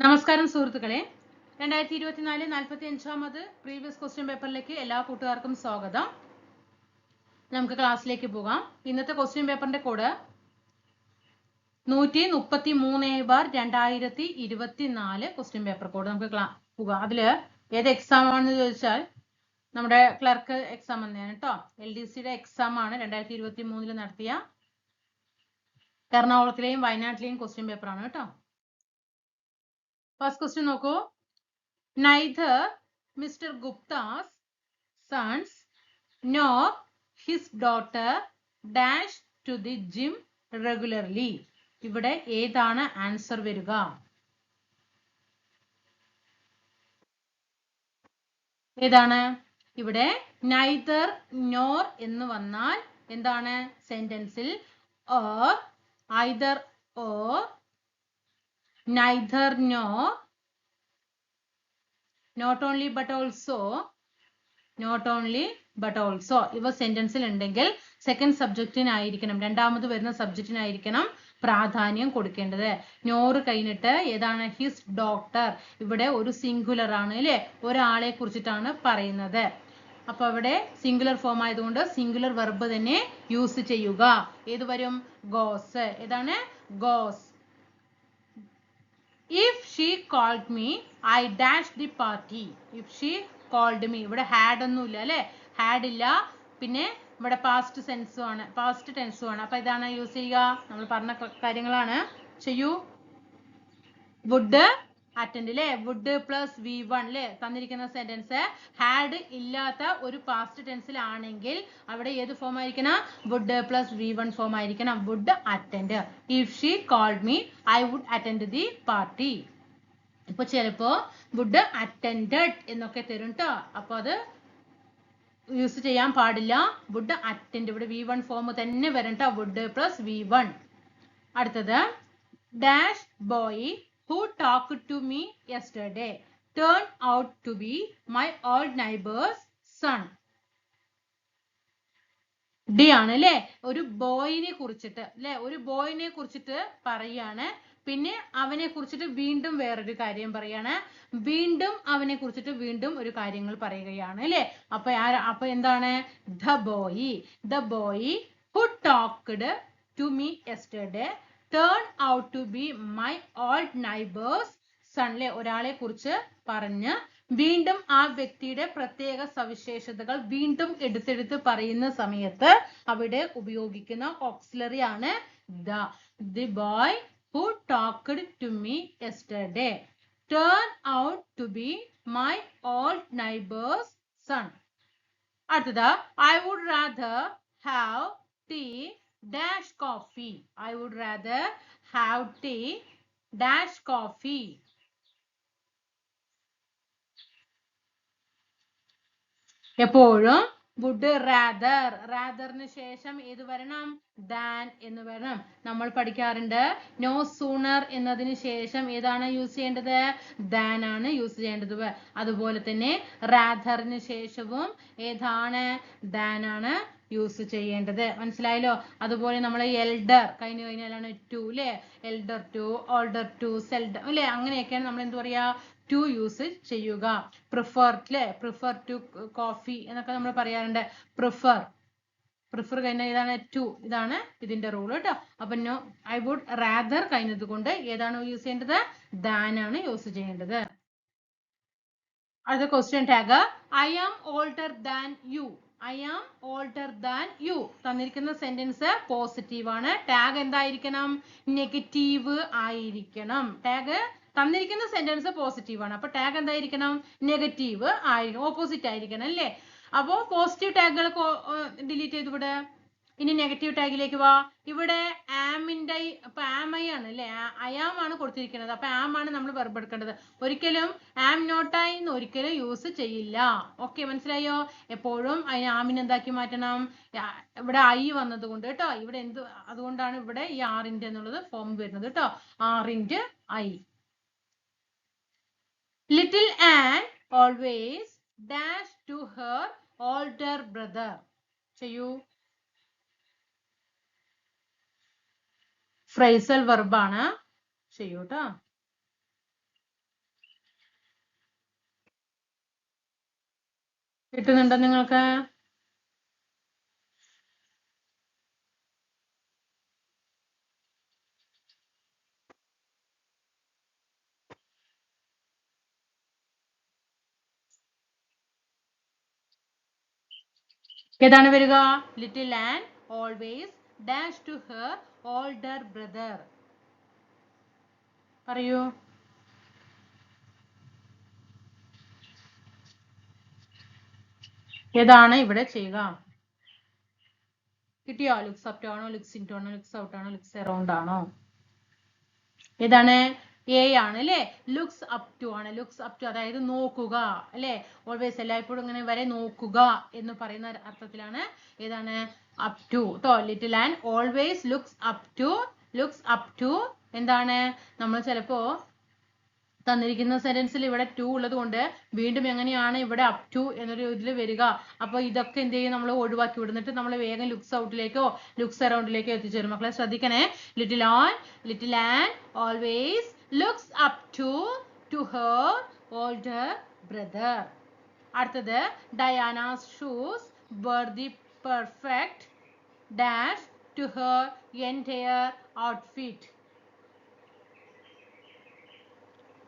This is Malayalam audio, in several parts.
നമസ്കാരം സുഹൃത്തുക്കളെ. രണ്ടായിരത്തി ഇരുപത്തിനാല് നാൽപ്പത്തി അഞ്ചാമത് പ്രീവിയസ് ക്വസ്റ്റ്യൻ പേപ്പറിലേക്ക് എല്ലാ കൂട്ടുകാർക്കും സ്വാഗതം. നമുക്ക് ക്ലാസ്സിലേക്ക് പോകാം. ഇന്നത്തെ ക്വസ്റ്റ്യൻ പേപ്പറിന്റെ കോഡ് നൂറ്റി മുപ്പത്തി മൂന്ന് ബാർ രണ്ടായിരത്തി ഇരുപത്തിനാല് ക്വസ്റ്റ്യൻ പേപ്പർ കോഡ് നമുക്ക് പോകാം. അതിൽ ഏത് എക്സാം ആണെന്ന് ചോദിച്ചാൽ നമ്മുടെ ക്ലർക്ക് എക്സാം തന്നെയാണ് കേട്ടോ എൽ ഡി സിയുടെ എക്സാം ആണ് രണ്ടായിരത്തി ഇരുപത്തി മൂന്നിൽ നടത്തിയ എറണാകുളത്തിലെയും വയനാട്ടിലെയും ക്വസ്റ്റ്യൻ പേപ്പറാണ് കേട്ടോ ഫസ്റ്റ് ക്വസ്റ്റ്യൻ നോക്കൂ. Neither Mr Gupta's sons nor his daughter dash to the gym regularly ഇവിടെ ഏതാണ് ആൻസർ വരിക? ഏതാണ്? ഇവിടെ നൈദർ നോർ എന്ന് വന്നാൽ എന്താണ്? സെന്റൻസിൽ or either or neither nor not only but also. Not only but also. ഇവ സെന്റൻസിൽ ഉണ്ടെങ്കിൽ സെക്കൻഡ് സബ്ജക്റ്റിനായിരിക്കണം രണ്ടാമത് വരുന്ന സബ്ജക്റ്റിനായിരിക്കണം പ്രാധാന്യം കൊടുക്കേണ്ടത്. നോറ് കഴിഞ്ഞിട്ട് ഏതാണ്? ഹിസ് ഡോക്ടർ ഇവിടെ ഒരു സിംഗുലർ ആണ് അല്ലെ? ഒരാളെ കുറിച്ചിട്ടാണ് പറയുന്നത്. അപ്പൊ അവിടെ സിംഗുലർ ഫോം ആയതുകൊണ്ട് സിംഗുലർ വെർബ് തന്നെ യൂസ് ചെയ്യുക. ഏത് വരും? ഗോസ് ഏതാണ്? Goes if she called me, I dash the party. If she called me. ഇവിടെ had ഒന്നും ഇല്ല അല്ലെ? ഹാഡ് ഇല്ല. പിന്നെ ഇവിടെ പാസ്റ്റ് സെൻസും ആണ് പാസ്റ്റ് ടെൻസും ആണ് അപ്പൊ ഇതാണ് യൂസ് ചെയ്യുക. നമ്മൾ പറഞ്ഞ കാര്യങ്ങളാണ്. ചെയ്യൂ. വുഡ് അറ്റൻഡ് അല്ലേ വുഡ് പ്ലസ് വി വൺ അല്ലേ തന്നിരിക്കുന്ന സെന്റൻസ് ഹാഡ് ഇല്ലാത്ത ഒരു പാസ്റ്റ് ടെൻസിലാണെങ്കിൽ അവിടെ ഏത് ഫോം ആയിരിക്കണം? Would plus V one form ആയിരിക്കണം. Would attend if she called me I would attend the party ഇപ്പൊ ചിലപ്പോ വുഡ് അറ്റൻഡഡ് എന്നൊക്കെ തരും കേട്ടോ അപ്പൊ അത് യൂസ് ചെയ്യാൻ പാടില്ല. വുഡ് അറ്റൻഡ് ഇവിടെ വി വൺ ഫോം തന്നെ വരണ്ട വുഡ് പ്ലസ് വി വൺ അടുത്തത് dash boy who talked to me yesterday turned out to be my old neighbor's son. D ആണ് അല്ലെ ഒരു ബോയിനെ കുറിച്ചിട്ട് അല്ലെ ഒരു ബോയിനെ കുറിച്ചിട്ട് പറയാണ്. പിന്നെ അവനെ കുറിച്ചിട്ട് വീണ്ടും വേറൊരു കാര്യം പറയാണ്. വീണ്ടും അവനെ കുറിച്ചിട്ട് വീണ്ടും ഒരു കാര്യങ്ങൾ പറയുകയാണ് അല്ലെ അപ്പൊ അപ്പൊ എന്താണ്? The boy the boy who talked to me yesterday turn out to be my old neighbours സൺലെ ഒരാളെ കുറിച്ച് പറഞ്ഞ് വീണ്ടും ആ വ്യക്തിയുടെ പ്രത്യേക സവിശേഷതകൾ വീണ്ടും എടുത്തെടുത്ത് പറയുന്ന സമയത്ത് അവിടെ ഉപയോഗിക്കുന്ന ഓക്സിലറി ആണ് the the boy who talked to me yesterday turn out to be my old neighbours son അടുത്തത് I would rather have tea dash coffee. I would rather have tea. Dash coffee. എപ്പോഴും വുഡ് റാദർ റാദറിന് ശേഷം ഏത് വരണം? ദാൻ എന്ന് വരണം. നമ്മൾ പഠിക്കാറുണ്ട്. നോ സൂണർ എന്നതിന് ശേഷം ഏതാണ് യൂസ് ചെയ്യേണ്ടത്? ദാൻ ആണ് യൂസ് ചെയ്യേണ്ടത്. അതുപോലെ തന്നെ റാദറിന് ശേഷവും ഏതാണ്? ദാൻ ആണ് യൂസ് ചെയ്യേണ്ടത്. മനസ്സിലായല്ലോ? അതുപോലെ നമ്മൾ എൽഡർ കഴിഞ്ഞു കഴിഞ്ഞാലാണ് ടു അല്ലേ എൽഡർ ടു ഓൾഡർ ടു സെൽഡർ അല്ലേ അങ്ങനെയൊക്കെയാണ് നമ്മൾ എന്ത് പറയാ? ടു യൂസ് ചെയ്യുക. പ്രിഫർ അല്ലേ പ്രിഫർ ടു കോഫി എന്നൊക്കെ നമ്മൾ പറയാറുണ്ട്. പ്രിഫർ പ്രിഫർ കഴിഞ്ഞ ഇതാണ് ടു ഇതാണ് ഇതിന്റെ റൂൾ കേട്ടോ. അപ്പൊ നോ ഐ വുഡ് റാദർ കഴിഞ്ഞത് കൊണ്ട് ഏതാണ് യൂസ് ചെയ്യേണ്ടത്? ദാൻ ആണ് യൂസ് ചെയ്യേണ്ടത്. അടുത്ത question tag I am older than you I am older than you തന്നിരിക്കുന്ന സെന്റൻസ് പോസിറ്റീവ് ആണ്. ടാഗ് എന്തായിരിക്കണം? നെഗറ്റീവ് ആയിരിക്കണം. ടാഗ് തന്നിരിക്കുന്ന സെന്റൻസ് പോസിറ്റീവ് ആണ്. അപ്പൊ ടാഗ് എന്തായിരിക്കണം? നെഗറ്റീവ് ആയിരിക്കണം. ഓപ്പോസിറ്റ് ആയിരിക്കണം അല്ലേ? അപ്പോ പോസിറ്റീവ് ടാഗുകൾ ഡിലീറ്റ് ചെയ്ത് വിട് ഇനി നെഗറ്റീവ് ടാഗിലേക്ക് വാ. ഇവിടെ ആമിന്റെ ഇപ്പൊ ആം ഐ ആണ് അല്ലെ? അയാം ആണ് കൊടുത്തിരിക്കുന്നത്. അപ്പൊ ആം ആണ് നമ്മൾ വെറുപ്പെടുക്കേണ്ടത് ഒരിക്കലും ആം നോട്ട് ഐ എന്ന് ഒരിക്കലും യൂസ് ചെയ്യില്ല. ഓക്കെ മനസ്സിലായോ? എപ്പോഴും അതിന് ആമിന് എന്താക്കി മാറ്റണം? ഇവിടെ ഐ വന്നത് കൊണ്ട് കേട്ടോ. ഇവിടെ എന്ത് അതുകൊണ്ടാണ് ഇവിടെ ഈ ആറിന്റെ എന്നുള്ളത് ഫോം വരുന്നത് കേട്ടോ. ആറിന്റെ I little and always dash to her older brother ചെയ്യൂ. ഫ്രൈസൽ വെർബാണ്. ചെയ്യൂട്ടോ. കിട്ടുന്നുണ്ടോ നിങ്ങൾക്ക്? ഏതാണ് വരിക? Little and always dash to her older brother പറയൂ. ഏതാണ് ഇവിടെ ചെയ്യുക? കിട്ടിയോ? ലുക്സ് അപ് ആണോ? ലുക്സ് ഇൻ ആണോ? ലുക്സ് ഔട്ട് ലുക്സ് എറൗണ്ട് ആണോ? ഏതാണ്? എ ആണ് അല്ലേ? ലുക്സ് അപ് ടു ആണ്. ലുക്സ് അപ് ടു അതായത് നോക്കുക അല്ലേ? ഓൾവേസ് എല്ലായ്പ്പോഴും ഇങ്ങനെ വരെ നോക്കുക എന്ന് പറയുന്ന അർത്ഥത്തിലാണ്. ഏതാണ്? അപ് ടു ട്ടോ little and always looks up to looks up to എന്താണ്? നമ്മൾ ചിലപ്പോ തന്നിരിക്കുന്ന സെന്റൻസിൽ ഇവിടെ ടു ഉള്ളത് കൊണ്ട് വീണ്ടും എങ്ങനെയാണ് ഇവിടെ അപ് ടു എന്നൊരു ഇതിൽ വരിക. അപ്പൊ ഇതൊക്കെ എന്ത് ചെയ്യും? നമ്മൾ ഒഴിവാക്കി വിടുന്നിട്ട് നമ്മൾ വേഗം ലുക്സ് ഔട്ടിലേക്കോ ലുക്സ് അറൗണ്ടിലേക്കോ എത്തിച്ചേരും. മക്കളെ ശ്രദ്ധിക്കണേ. Little on little and always Looks up to to her older brother അടുത്തത് Diana's shoes were the perfect dash to her entire outfit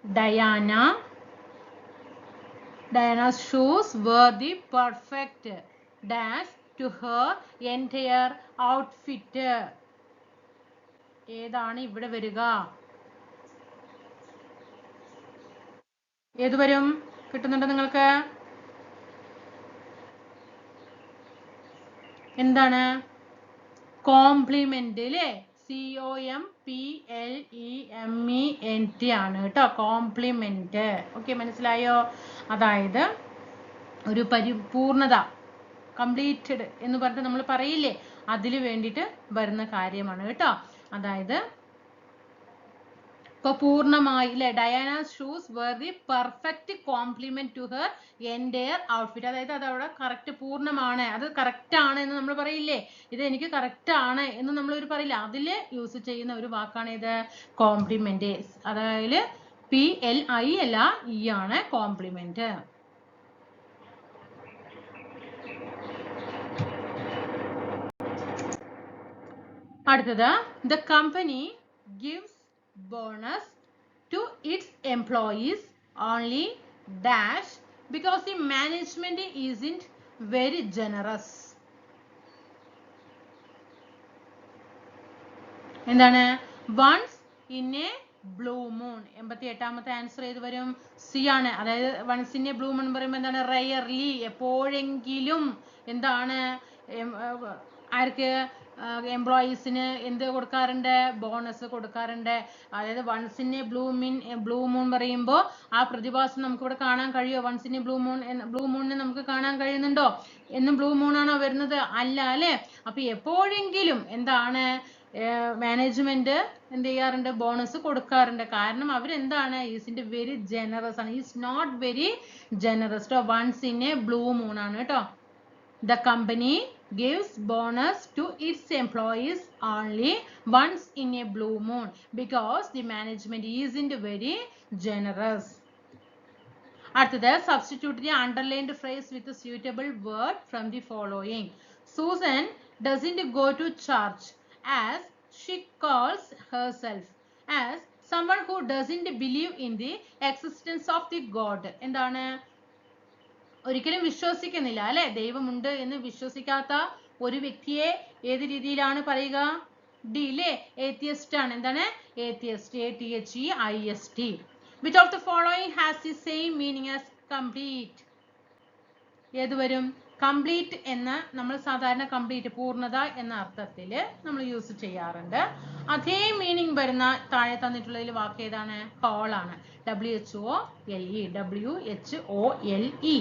Diana. Diana's shoes were the perfect dash to her entire outfit. ഏതാണ് ഇവിടെ വരിക ഏത് വരും കിട്ടുന്നുണ്ടോ നിങ്ങൾക്ക്? എന്താണ്? കോംപ്ലിമെന്റ് അല്ലേ C O M P L E M E N T ആണ് കേട്ടോ. കോംപ്ലിമെന്റ് ഓക്കെ മനസ്സിലായോ? അതായത് ഒരു പരിപൂർണത കംപ്ലീറ്റഡ് എന്ന് പറഞ്ഞിട്ട് നമ്മൾ പറയില്ലേ? അതിന് വേണ്ടിയിട്ട് വരുന്ന കാര്യമാണ് കേട്ടോ. അതായത് ഇപ്പൊ പൂർണമായി അല്ലെ Diana shoes were the perfect complement to her എന്റെ ഔട്ട്ഫിറ്റ് അതായത് അത് അവിടെ കറക്റ്റ് പൂർണമാണ്. അത് കറക്റ്റ് ആണ് എന്ന് നമ്മൾ പറയില്ലേ? ഇത് എനിക്ക് കറക്റ്റ് ആണ് എന്ന് നമ്മൾ ഒരു പറയില്ല? അതിൽ യൂസ് ചെയ്യുന്ന ഒരു വാക്കാണ് ഇത് കോംപ്ലിമെന്റ് അതായത് പി എൽ ഐ അല്ല ഇ ആണ് കോംപ്ലിമെന്റ് അടുത്തത് the company gives bonus to its employees only dash because the management isn't very generous. എന്താണ്? Once in a blue moon എൺപത്തി എട്ടാമത്തെ ആൻസർ ഏത് വരും? സി ആണ്. അതായത് once in a blue moon പറയുമ്പോൾ എന്താണ്? റയർലി എപ്പോഴെങ്കിലും. എന്താണ്? ആർക്ക്? എംപ്ലോയീസിന് എന്ത് കൊടുക്കാറുണ്ട്? ബോണസ് കൊടുക്കാറുണ്ട്. അതായത് വൺസ് ഇൻ എ ബ്ലൂ മിൻ ബ്ലൂ മൂൺ പറയുമ്പോൾ ആ പ്രതിഭാസം നമുക്ക് ഇവിടെ കാണാൻ കഴിയുമോ once in a blue moon blue മൂണിനെ നമുക്ക് കാണാൻ കഴിയുന്നുണ്ടോ? എന്നും ബ്ലൂ മൂൺ ആണോ വരുന്നത്? അല്ല അല്ലേ? അപ്പൊ എപ്പോഴെങ്കിലും എന്താണ് മാനേജ്മെന്റ് എന്ത് ചെയ്യാറുണ്ട്? ബോണസ് കൊടുക്കാറുണ്ട്. കാരണം അവരെന്താണ്? ഈസിന്റെ വെരി ജനറസ് ആണ്. ഈസ് നോട്ട് വെരി ജനറസ് കേട്ടോ once in a blue moon ആണ് കേട്ടോ. The company gives bonus to its employees only once in a blue moon because the management isn't very generous. അടുത്തത് substitute the underlined phrase with a suitable word from the following. Susan doesn't go to church as she calls herself as someone who doesn't believe in the existence of the God. എന്താണ് ഒരിക്കലും വിശ്വസിക്കുന്നില്ല അല്ലെ? ദൈവമുണ്ട് എന്ന് വിശ്വസിക്കാത്ത ഒരു വ്യക്തിയെ ഏത് രീതിയിലാണ് പറയുക? ഡി അല്ലേ ഏത്തിയസ്റ്റ് ആണ്. എന്താണ്? Atheist A T H E I S T which of the following has the same meaning as complete ഏത് വരും? കംപ്ലീറ്റ് എന്ന നമ്മൾ സാധാരണ കംപ്ലീറ്റ് പൂർണത എന്ന അർത്ഥത്തിൽ നമ്മൾ യൂസ് ചെയ്യാറുണ്ട്. അതേ മീനിങ് വരുന്ന താഴെ തന്നിട്ടുള്ളതിൽ വാക്ക് ഏതാണ്? ഹോൾ ആണ്. W H O L E W H O L E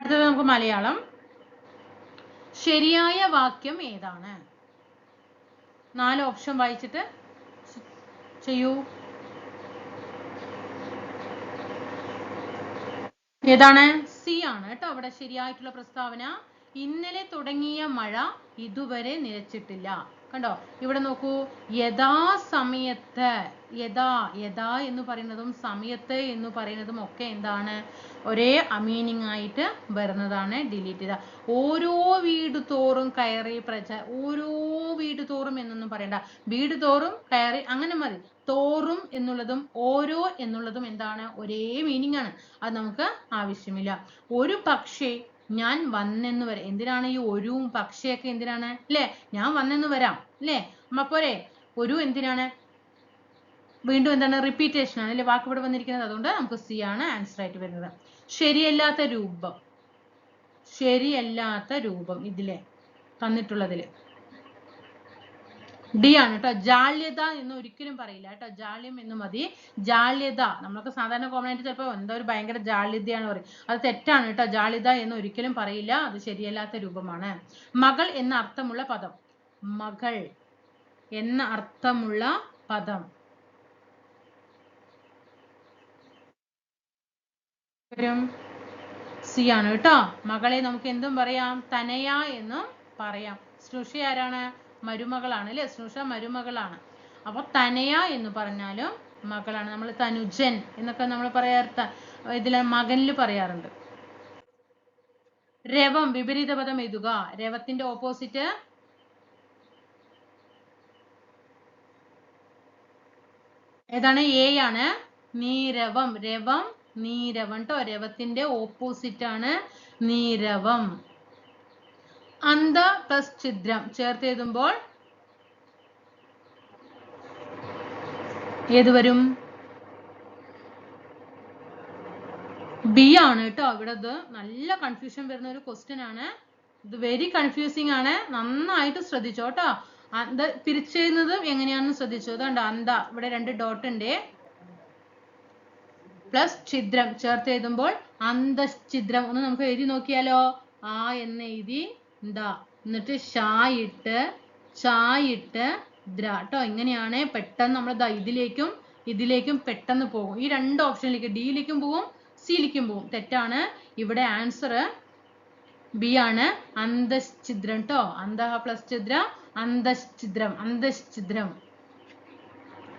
അടുത്തത് നമുക്ക് മലയാളം. ശരിയായ വാക്യം ഏതാണ്? നാല് ഓപ്ഷൻ വായിച്ചിട്ട് ചെയ്യൂ. ഏതാണ്? സി ആണ് കേട്ടോ അവിടെ ശരിയായിട്ടുള്ള പ്രസ്താവന. ഇന്നലെ തുടങ്ങിയ മഴ ഇതുവരെ നിലച്ചിട്ടില്ല. കണ്ടോ? ഇവിടെ നോക്കൂ. യഥാസമയത്ത് യഥാ യഥാ എന്ന് പറയുന്നതും സമയത്ത് എന്ന് പറയുന്നതും ഒക്കെ എന്താണ്? ഒരേ അമീനിങ് ആയിട്ട് വരുന്നതാണ് ഡിലീറ്റ് ചെയ്ത. ഓരോ വീട് തോറും കയറി പ്രജ ഓരോ വീട് തോറും എന്നൊന്നും പറയണ്ട. വീട് തോറും കയറി അങ്ങനെ മതി. തോറും എന്നുള്ളതും ഓരോ എന്നുള്ളതും എന്താണ്? ഒരേ മീനിങ് ആണ്. അത് നമുക്ക് ആവശ്യമില്ല. ഒരു പക്ഷേ ഞാൻ വന്നെന്ന് വരാം. എന്തിനാണ് ഈ ഒരുവും പക്ഷിയൊക്കെ എന്തിനാണ്? അല്ലേ? ഞാൻ വന്നെന്ന് വരാം. അല്ലേ? അപ്പോരെ ഒരു എന്തിനാണ്? വീണ്ടും എന്താണ്? റിപ്പീറ്റേഷൻ ആണ്. അല്ലെ? വാക്ക് ഇവിടെ വന്നിരിക്കുന്നത്. അതുകൊണ്ട് നമുക്ക് സി ആണ് ആൻസർ ആയിട്ട് വരുന്നത്. ശരിയല്ലാത്ത രൂപം. ശരിയല്ലാത്ത രൂപം ഇതിലെ തന്നിട്ടുള്ളതിൽ. ഡി ആണ് കേട്ടോ. ജാള്യത എന്ന് ഒരിക്കലും പറയില്ല കേട്ടോ. ജാള്യം എന്ന് മതി. ജാള്യത. നമ്മളൊക്കെ സാധാരണ കോമൺ ആയിട്ട് ചിലപ്പോൾ എന്തോ ഒരു ഭയങ്കര ജാള്യതയാണ് പറയും. അത് തെറ്റാണ് കേട്ടോ. ജാള്യത എന്ന് ഒരിക്കലും പറയില്ല. അത് ശരിയല്ലാത്ത രൂപമാണ്. മകൾ എന്ന അർത്ഥമുള്ള പദം. മകൾ എന്ന അർത്ഥമുള്ള പദം. വരും സി ആണ് കേട്ടോ. മകളെ നമുക്ക് എന്തും പറയാം. തനയ എന്നും പറയാം. ശ്രുഷി ആരാണ്? മരുമകളാണ് അല്ലെ? ശ്രുഷ മരുമകളാണ്. അപ്പൊ തനയ എന്ന് പറഞ്ഞാലും മകളാണ്. നമ്മൾ തനുജൻ എന്നൊക്കെ നമ്മൾ പറയാത്ത ഇതിലെ മകനിൽ പറയാറുണ്ട്. രവം വിപരീത പദം എഴുതുക. രവത്തിന്റെ ഓപ്പോസിറ്റ് ഏതാണ്? എ ആണ്. നീരവം. രവം നീരവം കേട്ടോ രവത്തിന്റെ ഓപ്പോസിറ്റ് ആണ് നീരവം. അന്ധ പ്ലസ് ഛിദ്രം ചേർത്ത് എഴുതുമ്പോൾ ഏത് വരും? ബി ആണ് കേട്ടോ. ഇവിടെ ഇത് നല്ല കൺഫ്യൂഷൻ വരുന്ന ഒരു ക്വസ്റ്റ്യൻ ആണ്. ഇത് വെരി കൺഫ്യൂസിങ് ആണ്. നന്നായിട്ട് ശ്രദ്ധിച്ചോ കേട്ടോ. അന്ത തിരിച്ചെഴുതുന്നത് എങ്ങനെയാണെന്ന് ശ്രദ്ധിച്ചോ? അതുകൊണ്ട് അന്ത. ഇവിടെ രണ്ട് ഡോട്ട് ഉണ്ട്. പ്ലസ് ഛിദ്രം ചേർത്ത് എഴുതുമ്പോൾ അന്തഛിദ്രം. ഒന്ന് നമുക്ക് എഴുതി നോക്കിയാലോ? ആ എന്ന് എഴുതി എന്താ? എന്നിട്ട് ഷാ ഇട്ട് ചാ ദ്ര. ട്ടോ ഇങ്ങനെയാണ് പെട്ടെന്ന് നമ്മൾ ദാ ഇതിലേക്കും ഇതിലേക്കും പെട്ടെന്ന് പോകും. ഈ രണ്ട് ഓപ്ഷനിലേക്ക് ഡിയിലേക്കും പോകും സിയിലേക്കും പോകും തെറ്റാണ്. ഇവിടെ ആൻസർ ബി ആണ്. അന്തശ്ചിദ്രം ട്ടോ. അന്ത പ്ലസ് ഛിദ്രം അന്തശ്ചിദ്രം അന്തശ്ചിദ്രം.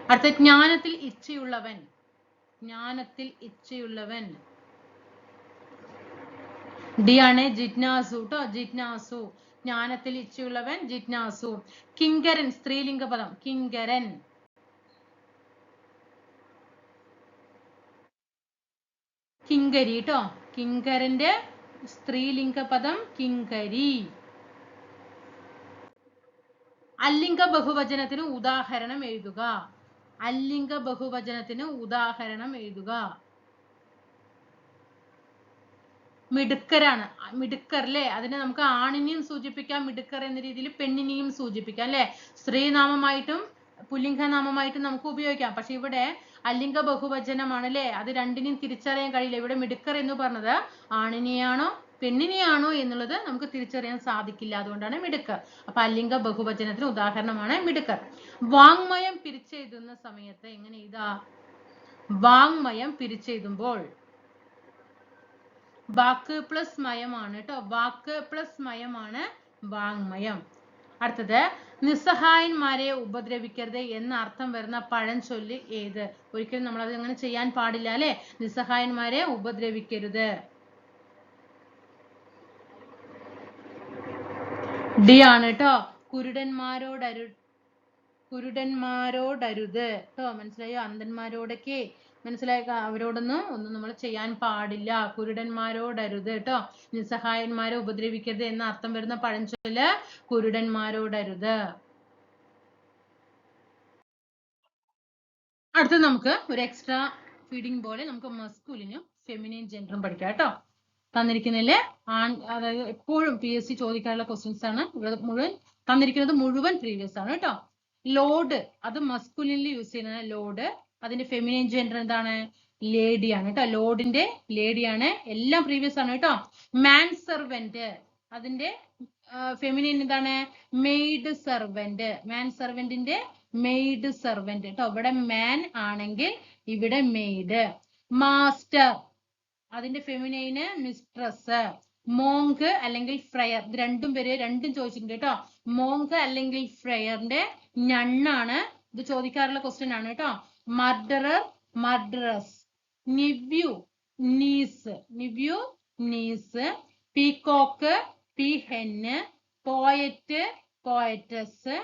അടുത്ത ജ്ഞാനത്തിൽ ഇച്ഛയുള്ളവൻ. ജ്ഞാനത്തിൽ ഇച്ഛയുള്ളവൻ. ഡി ആണ് ജിജ്ഞാസു ട്ടോ. ജിജ്ഞാസു. ജ്ഞാനത്തിൽ ഇച്ഛയുള്ളവൻ ജിജ്ഞാസു. കിങ്കരൻ സ്ത്രീലിംഗ പദം. കിങ്കരൻ. കിങ്കരി ട്ടോ. കിങ്കരന്റെ സ്ത്രീലിംഗ പദം കിങ്കരി. അല്ലിംഗ ബഹുവചനത്തിന് ഉദാഹരണം എഴുതുക. അല്ലിംഗ ബഹുവചനത്തിന് ഉദാഹരണം എഴുതുക. മിടുക്കരാണ്. മിടുക്കർ അല്ലേ അതിനെ നമുക്ക് ആണിനെയും സൂചിപ്പിക്കാം മിടുക്കർ എന്ന രീതിയിൽ പെണ്ണിനെയും സൂചിപ്പിക്കാം അല്ലേ? സ്ത്രീനാമമായിട്ടും പുല്ലിംഗനാമമായിട്ടും നമുക്ക് ഉപയോഗിക്കാം. പക്ഷെ ഇവിടെ അല്ലിംഗ ബഹുവചനമാണ് അല്ലേ? അത് രണ്ടിനെയും തിരിച്ചറിയാൻ കഴിയില്ല. ഇവിടെ മിടുക്കർ എന്ന് പറഞ്ഞത് ആണിനെയാണോ പെണ്ണിനെയാണോ എന്നുള്ളത് നമുക്ക് തിരിച്ചറിയാൻ സാധിക്കില്ല. അതുകൊണ്ടാണ് മിടുക്കർ. അപ്പൊ അല്ലിംഗ ബഹുവചനത്തിന് ഉദാഹരണമാണ് മിടുക്കർ. വാങ്മയം പിരിച്ചെഴുതുന്ന സമയത്ത് എങ്ങനെ ഇതാ വാങ്മയം പിരിച്ചെഴുതുമ്പോൾ വാക്ക് പ്ലസ് മയമാണ് കേട്ടോ വാക്ക് പ്ലസ് മയമാണ് വാങ്മയം. അടുത്തത് നിസ്സഹായന്മാരെ ഉപദ്രവിക്കരുത് എന്ന അർത്ഥം വരുന്ന പഴഞ്ചൊല്ല് ഏത്? ഒരിക്കലും നമ്മൾ അത് അങ്ങനെ ചെയ്യാൻ പാടില്ല അല്ലെ? നിസ്സഹായന്മാരെ ഉപദ്രവിക്കരുത്. ഡി ആണ് കേട്ടോ കുരുടന്മാരോടരു കുരുടന്മാരോടരുത്. കേട്ടോ മനസ്സിലായോ? അന്ധന്മാരോടൊക്കെ മനസ്സിലായ അവരോടൊന്നും ഒന്നും നമ്മൾ ചെയ്യാൻ പാടില്ല. കുരുടന്മാരോടരുത് കേട്ടോ. നിസ്സഹായന്മാരെ ഉപദ്രവിക്കരുത് എന്ന അർത്ഥം വരുന്ന പഴഞ്ചൊല്ല് കുരുടന്മാരോടരുത്. അടുത്ത നമുക്ക് ഒരു എക്സ്ട്രാ ഫീഡിംഗ് പോലെ നമുക്ക് മസ്കുലിനും ഫെമിനിൻ ജെൻഡറും പഠിക്കാം കേട്ടോ. തന്നിരിക്കുന്നില്ലേ ആൺ അതായത് എപ്പോഴും പി എസ് സി ചോദിക്കാനുള്ള ക്വസ്റ്റ്യൻസ് ആണ്. ഇവിടെ മുഴുവൻ തന്നിരിക്കുന്നത് മുഴുവൻ പ്രീവിയസ് ആണ് കേട്ടോ. ലോഡ് അത് മസ്കുലിനിൽ യൂസ് ചെയ്യുന്ന ലോഡ് അതിന്റെ ഫെമിനിൻ ജെൻഡർ എന്താണ്? ലേഡിയാണ് കേട്ടോ. ലോഡിന്റെ ലേഡിയാണ് എല്ലാം പ്രീവിയസ് ആണ് കേട്ടോ. മാൻ സെർവന്റ് അതിന്റെ ഫെമിനിൻ എന്താണ്? മെയ്ഡ് സെർവന്റ് മാൻ സെർവന്റിന്റെ മെയ്ഡ് സെർവന്റ് കേട്ടോ. ഇവിടെ മാൻ ആണെങ്കിൽ ഇവിടെ മെയ്ഡ് മാസ്റ്റർ അതിന്റെ ഫെമിനൈന് മിസ്ട്രസ് മോങ്ക് അല്ലെങ്കിൽ ഫ്രയർ ഇത് രണ്ടും പേര് രണ്ടും ചോദിച്ചിട്ടുണ്ട് കേട്ടോ. മോങ്ക് അല്ലെങ്കിൽ ഫ്രയറിന്റെ ഞണ്ണാണ്. ഇത് ചോദിക്കാറുള്ള ക്വസ്റ്റ്യൻ ആണ് കേട്ടോ. Murderer murderess. Nephew niece. Nephew niece. Peacock peahen poet poetess.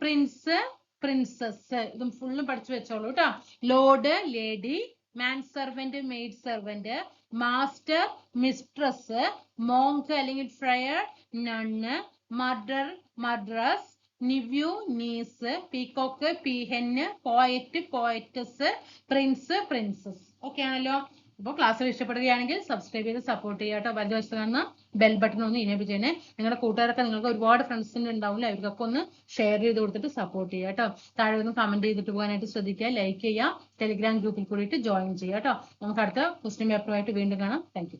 Prince princess. ഇതും ഫുള്ളും പഠിച്ചു വെച്ചോളൂ കേട്ടോ lord lady. Man servant maid servant master mistress. Monk അല്ലെങ്കിൽ friar nun murder murderess. Nephew niece peacock peahen poet poetess prince princess okay ആണല്ലോ? അപ്പോൾ ക്ലാസ് ഇഷ്ടപ്പെടുകയാണെങ്കിൽ സബ്സ്ക്രൈബ് ചെയ്ത് സപ്പോർട്ട് ചെയ്യുക കേട്ടോ. വലതുവശത്ത് കാണുന്ന ബെൽ ബട്ടൺ ഒന്ന് ഇനേബിൾ ചെയ്യണേ. നിങ്ങളുടെ കൂട്ടുകാരൊക്കെ നിങ്ങൾക്ക് ഒരുപാട് ഫ്രണ്ട്സിന് ഉണ്ടാവില്ല അവർക്കൊക്കെ ഒന്ന് ഷെയർ ചെയ്ത് കൊടുത്തിട്ട് സപ്പോർട്ട് ചെയ്യുക കേട്ടോ. താഴെ ഒന്ന് കമന്റ് ചെയ്തിട്ട് പോകാനായിട്ട് ശ്രദ്ധിക്കുക. ലൈക്ക് ചെയ്യുക. ടെലിഗ്രാം ഗ്രൂപ്പിൽ കൂടിയിട്ട് ജോയിൻ ചെയ്യുക കേട്ടോ. നമുക്ക് അടുത്ത ക്വസ്റ്റ്യൻ പേപ്പറുമായിട്ട് വീണ്ടും കാണാം. താങ്ക്